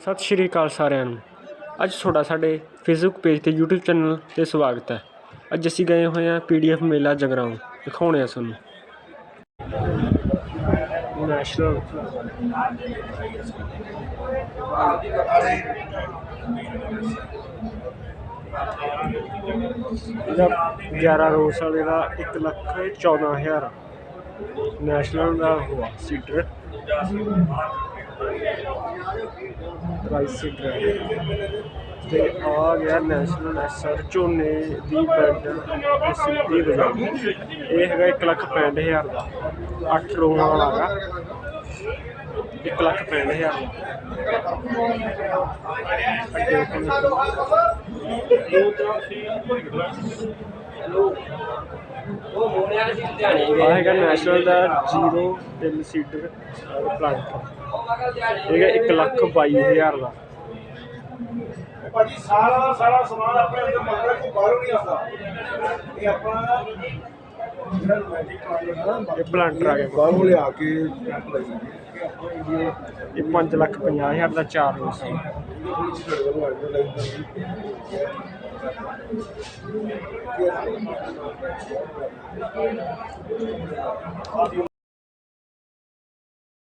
ਸਤਿ ਸ਼੍ਰੀ ਅਕਾਲ ਸਾਰਿਆਂ ਨੂੰ। ਅੱਜ ਤੁਹਾਡਾ ਸਾਡੇ ਫੇਸਬੁੱਕ ਪੇਜ ਤੇ YouTube ਚੈਨਲ ਤੇ ਸਵਾਗਤ ਹੈ। ਅੱਜ ਅਸੀਂ ਗਏ ਹੋਏ ਹਾਂ ਪੀਡੀਐਫ ਮੇਲਾ ਜਗਰਾਉਂ। ਦਿਖਾਉਣੇ ਆ ਤੁਹਾਨੂੰ। ਨੈਸ਼ਨਲ ਇਹਦਾ 11 ਰੋਸ ਵਾਲੇ ਦਾ 1 ਲੱਖ 14000 ਨੈਸ਼ਨਲ ਦਾ ਹੋਆ ਸੀਟਰ। ਪ੍ਰਾਈਸ ਤੇ ਆ ਗਿਆ ਨੈਸ਼ਨਲ ਐਸਆਰ ਝੋਨੇ ਦੀ ਬੈਡ ਤੇ ਸਿੱਧੀ ਬਜਾ ਇਹ ਹੈਗਾ 1 ਲੱਖ 65000 ਦਾ। 8 ਰੋਆਂ ਵਾਲਾ ਹੈਗਾ। 1 ਲੱਖ 65000 ਦਾ। ਆ ਹੈਗਾ ਨੈਸ਼ਨਲ ਦਾ 0 ਤਿੰਨ ਸੀਟਰ ਪਲਾਂਟ ਇਹ ਹੈ 1 ਲੱਖ 22000 ਦਾ। ਭਾਜੀ, ਸਾਰਾ ਸਾਰਾ ਸਮਾਨ ਆਪਣੇ ਅੰਦਰ ਮੰਗਦਾ ਕੋਈ ਬਾਹਰੋਂ ਨਹੀਂ ਆਉਂਦਾ। ਇਹ ਆਪਣਾ ਹੈ ਇਹ ਪਲਾਂਟਰ ਆ ਗਿਆ ਬਾਹਰੋਂ ਲਿਆ ਕੇ ਇਹ 5 ਲੱਖ 50000 ਦਾ 4 ਰੋਸ ਸੀ